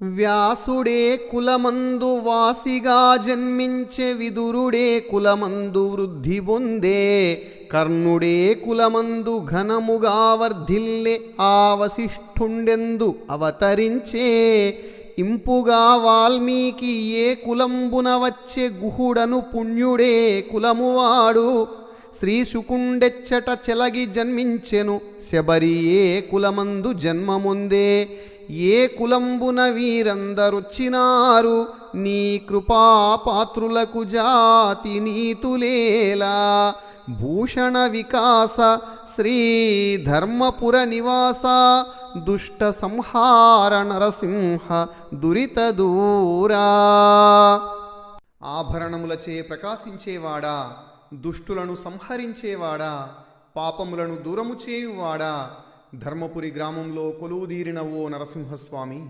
వ్యాసుడే కులమందు వాసిగా జన్మించే విదురుడే కులమందు వృద్ధి పొందే కర్ణుడే కులమందు ఘనముగా వర్ధిల్లే ఆ వశిష్ఠుండెందు అవతరించే ఇంపుగా వాల్మీకి ఏ కులంబున వచ్చే గుహుడను పుణ్యుడే కులమువాడు. శ్రీశుకుండెచ్చట చెలగి జన్మించెను శబరి ఏ కులమందు జన్మముందే. ఏ కులంబున వీరందరొచ్చినారు నీ కృపాపాత్రులకు జాతి నీతులేలా. భూషణ వికాస శ్రీ ధర్మపుర నివాస దుష్ట సంహార నరసింహ దురిత దూరా. ఆభరణములచే ప్రకాశించేవాడా? దుష్టులను సంహరించేవాడా? పాపములను దూరము చేయువాడా? ధర్మపురి గ్రామంలో కొలువుదీరిన ఓ నరసింహస్వామి